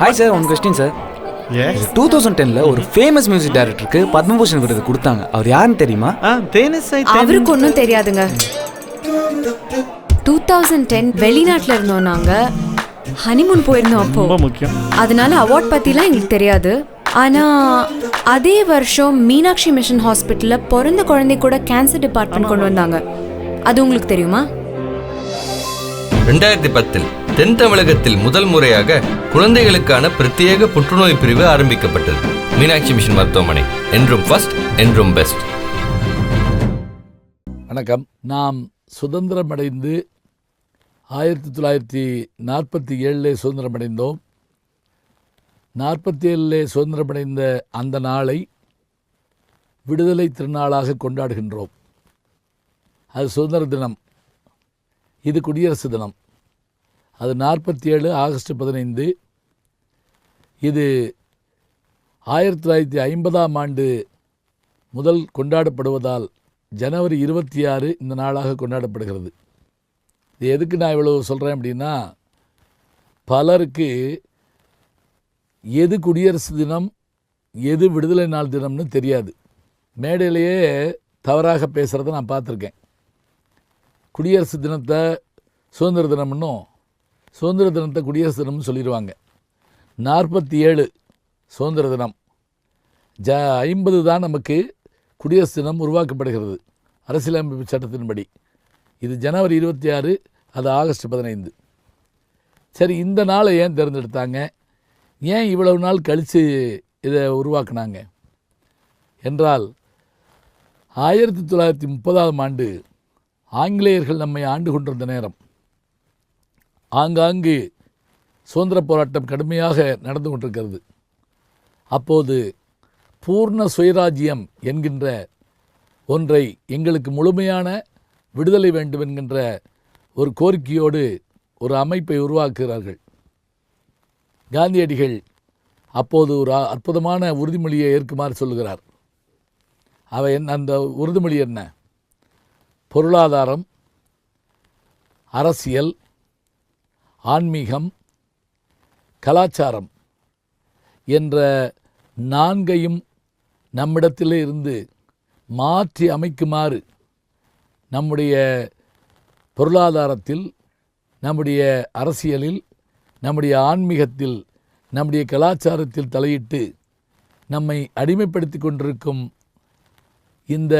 Hi sir one question sir two thousand டென்ல ஒரு famous music டைரக்டருக்கு பத்மபூஷன் விருது கொடுத்தாங்க. அவர் யாருன்னு தெரியுமா? அவருக்கு ஒன்றும் தெரியாதுங்க. டூ தௌசண்ட் டென் வெளிநாட்டில் இருந்தோம் நாங்கள் ஹனிமூன் போயிருந்தோம் அப்போ. ரொம்ப முக்கியம். அதனால அவார்ட் பற்றிலாம் எங்களுக்கு தெரியாது. ஆனால் அதே வருஷம் மீனாட்சி மிஷன் ஹாஸ்பிட்டலில் பிறந்த குழந்தை கூட கேன்சர் டிபார்ட்மெண்ட் கொண்டு வந்தாங்க. அது உங்களுக்கு தெரியுமா? ரெண்டாயிரத்தி பத்தில் தென் தமிழகத்தில் முதல் முறையாக குழந்தைகளுக்கான பிரத்யேக புற்றுநோய் பிரிவு ஆரம்பிக்கப்பட்டது. மீனாட்சி மிஷன் மருத்துவமனை. என்றும் ஃபர்ஸ்ட் என்றும் பெஸ்ட் வணக்கம். நாம் சுதந்திரமடைந்து ஆயிரத்தி தொள்ளாயிரத்தி நாற்பத்தி ஏழில் சுதந்திரமடைந்தோம். நாற்பத்தி ஏழில் சுதந்திரமடைந்த அந்த நாளை விடுதலை திருநாளாக கொண்டாடுகின்றோம். அது சுதந்திர தினம். இது குடியரசு தினம். அது நாற்பத்தி ஏழு ஆகஸ்ட் பதினைந்து. இது ஆயிரத்தி தொள்ளாயிரத்தி ஐம்பதாம் ஆண்டு முதல் கொண்டாடப்படுவதால் ஜனவரி இருபத்தி ஆறு இந்த நாளாக கொண்டாடப்படுகிறது. இது எதுக்கு நான் இவ்வளவு சொல்கிறேன் அப்படின்னா பலருக்கு எது குடியரசு தினம் எது விடுதலை நாள் தினம்னு தெரியாது. மேடையிலேயே தவறாக பேசுகிறத நான் பார்த்துருக்கேன். குடியரசு தினத்தை சுதந்திர தினம்னும் சுதந்திர தினத்தை குடியரசு தினம்னு சொல்லிடுவாங்க நாற்பத்தி ஏழு சுதந்திர தினம். ஜ ஐம்பது தான் நமக்கு குடியரசு தினம் உருவாக்கப்படுகிறது. அரசியலமைப்பு சட்டத்தின்படி. இது ஜனவரி இருபத்தி ஆறு அது ஆகஸ்ட் பதினைந்து. சரி இந்த நாளை ஏன் தேர்ந்தெடுத்தாங்க? ஏன் இவ்வளவு நாள் கழித்து இதை உருவாக்குனாங்க? என்றால் ஆயிரத்தி தொள்ளாயிரத்தி முப்பதாம் ஆண்டு ஆங்கிலேயர்கள் நம்மை ஆண்டு கொண்டிருந்த நேரம். ஆங்காங்கு சுதந்திர போராட்டம் கடுமையாக நடந்து கொண்டிருக்கிறது. அப்போது பூர்ண சுயராஜ்யம் என்கின்ற ஒன்றை எங்களுக்கு முழுமையான விடுதலை வேண்டும் என்கின்ற ஒரு கோரிக்கையோடு ஒரு அமைப்பை உருவாக்குகிறார்கள். காந்தியடிகள் அப்போது ஒரு அ- அற்புதமான உறுதிமொழியை ஏற்குமாறு சொல்லுகிறார். அவை என் அந்த உறுதிமொழி என்ன? பொருளாதாரம் அரசியல் ஆன்மீகம் கலாச்சாரம் என்ற நான்கையும் நம்மிடத்திலே இருந்து மாற்றி அமைக்குமாறு நம்முடைய பொருளாதாரத்தில் நம்முடைய அரசியலில் நம்முடைய ஆன்மீகத்தில் நம்முடைய கலாச்சாரத்தில் தலையிட்டு நம்மை அடிமைப்படுத்தி கொண்டிருக்கும் இந்த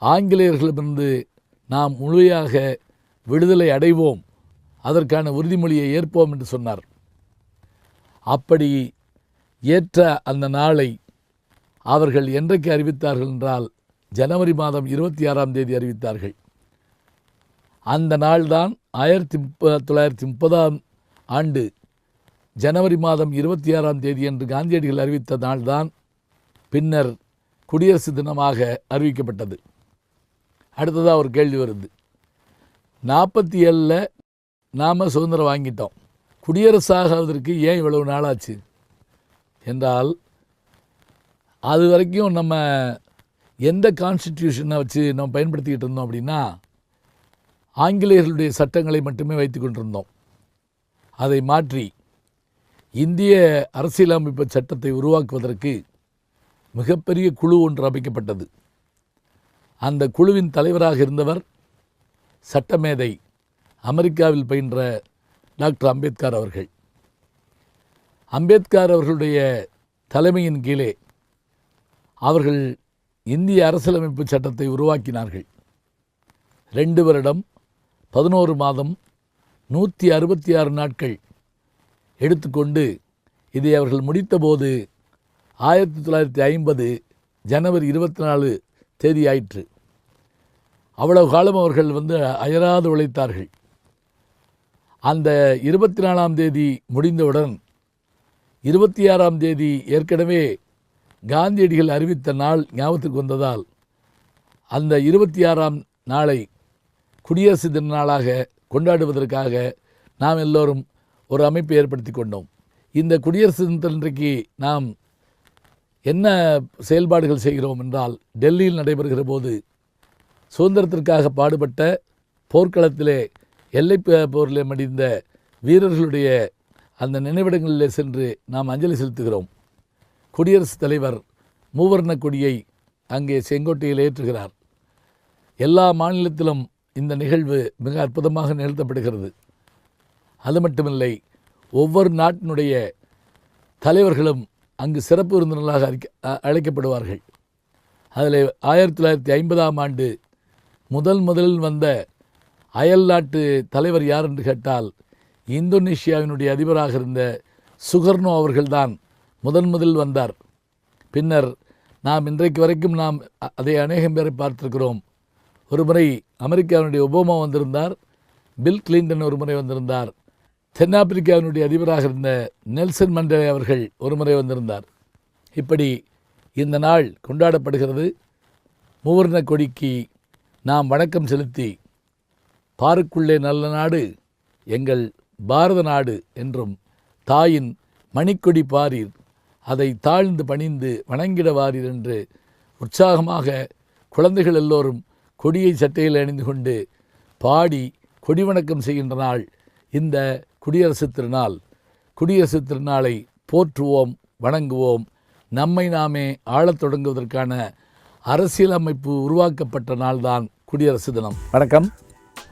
ஆங்கிலேயர்களிடமிருந்து நாம் முழுமையாக விடுதலை அடைவோம். அதற்கான உறுதிமொழியை ஏற்போம் என்று சொன்னார். அப்படி ஏற்ற அந்த நாளை அவர்கள் என்றைக்கு அறிவித்தார்கள் என்றால் ஜனவரி மாதம் இருபத்தி ஆறாம் தேதி அறிவித்தார்கள். அந்த நாள்தான் ஆயிரத்தி முப்ப தொள்ளாயிரத்தி முப்பதாம் ஆண்டு ஜனவரி மாதம் இருபத்தி ஆறாம் தேதி என்று காந்தியடிகள் அறிவித்த நாள்தான் பின்னர் குடியரசு தினமாக அறிவிக்கப்பட்டது. அடுத்ததாக ஒரு கேள்வி வருது. நாற்பத்தி ஏழில் நாம் சுதந்திரம் வாங்கிட்டோம். குடியரசாகிறதுக்கு ஏன் இவ்வளவு நாளாச்சு? என்றால் அது வரைக்கும் நம்ம எந்த கான்ஸ்டிடியூஷனை வச்சு நம்ம பயன்படுத்திக்கிட்டு இருந்தோம் அப்படின்னா ஆங்கிலேயர்களுடைய சட்டங்களை மட்டுமே வைத்து கொண்டிருந்தோம். அதை மாற்றி இந்திய அரசியலமைப்பு சட்டத்தை உருவாக்குவதற்கு மிகப்பெரிய குழு ஒன்று அமைக்கப்பட்டது. அந்த குழுவின் தலைவராக இருந்தவர் சட்டமேதை அமெரிக்காவில் பயின்ற டாக்டர் அம்பேத்கர் அவர்கள். அம்பேத்கர் அவர்களுடைய தலைமையின் கீழே அவர்கள் இந்திய அரசியலமைப்பு சட்டத்தை உருவாக்கினார்கள். ரெண்டு வருடம் பதினோரு மாதம் நூற்றி அறுபத்தி ஆறு நாட்கள் எடுத்துக்கொண்டு இதை அவர்கள் முடித்தபோது ஆயிரத்தி தொள்ளாயிரத்தி ஐம்பது ஜனவரி இருபத்தி நாலு தேதி ஆயிற்று. அவ்வளவு காலம் அவர்கள் வந்து அயராது உழைத்தார்கள். அந்த இருபத்தி நாலாம் தேதி முடிந்தவுடன் இருபத்தி ஆறாம் தேதி ஏற்கனவே காந்தியடிகள் அறிவித்த நாள் ஞாபகத்துக்கு வந்ததால் அந்த இருபத்தி ஆறாம் நாளை குடியரசு தின நாளாக கொண்டாடுவதற்காக நாம் எல்லோரும் ஒரு அமைப்பை ஏற்படுத்தி கொண்டோம். இந்த குடியரசு தினத்தன்றைக்கு நாம் என்ன செயல்பாடுகள் செய்கிறோம் என்றால் டெல்லியில் நடைபெறுகிற போது சுதந்திரத்திற்காக பாடுபட்ட போர்க்களத்திலே எல்லை போரில் மடிந்த வீரர்களுடைய அந்த நினைவிடங்களில் சென்று நாம் அஞ்சலி செலுத்துகிறோம். குடியரசுத் தலைவர் மூவர்ண கொடியை அங்கே செங்கோட்டையில் ஏற்றுகிறார். எல்லா மாநிலத்திலும் இந்த நிகழ்வு மிக அற்புதமாக நிகழ்த்தப்படுகிறது. அது மட்டுமில்லை ஒவ்வொரு நாட்டினுடைய தலைவர்களும் அங்கு சிறப்பு விருந்தினர்களாக அறிக்க அழைக்கப்படுவார்கள். அதில் ஆயிரத்தி தொள்ளாயிரத்தி ஐம்பதாம் ஆண்டு முதல் முதலில் வந்த அயல் நாட்டு தலைவர் யார் என்று கேட்டால் இந்தோனேஷியாவினுடைய அதிபராக இருந்த சுகர்னோ அவர்கள்தான் முதன் முதலில் வந்தார். பின்னர் நாம் இன்றைக்கு வரைக்கும் நாம் அதை அநேகம் பேரை பார்த்திருக்கிறோம். ஒருமுறை அமெரிக்காவினுடைய ஒபாமா வந்திருந்தார் பில் கிளின்டன் ஒரு முறை வந்திருந்தார் தென்னாப்பிரிக்காவினுடைய அதிபராக இருந்த நெல்சன் மண்டலே அவர்கள் ஒரு முறை வந்திருந்தார். இப்படி இந்த நாள் கொண்டாடப்படுகிறது. மூவர்ண கொடிக்கு நாம் வணக்கம் செலுத்தி பாருக்குள்ளே நல்ல நாடு எங்கள் பாரத நாடு என்றும் தாயின் மணிக்கொடி பாரீர் அதை தாழ்ந்து பணிந்து வணங்கிட வாரீர் என்று உற்சாகமாக குழந்தைகள் எல்லோரும் கொடியை சட்டையில் அணிந்து கொண்டு பாடி கொடி வணக்கம் செய்கின்ற நாள் இந்த குடியரசு திருநாள். குடியரசு திருநாளை போற்றுவோம் வணங்குவோம். நம்மை நாமே ஆளத் தொடங்குவதற்கான அரசியலமைப்பு உருவாக்கப்பட்ட நாள்தான் குடியரசு தினம். வணக்கம்.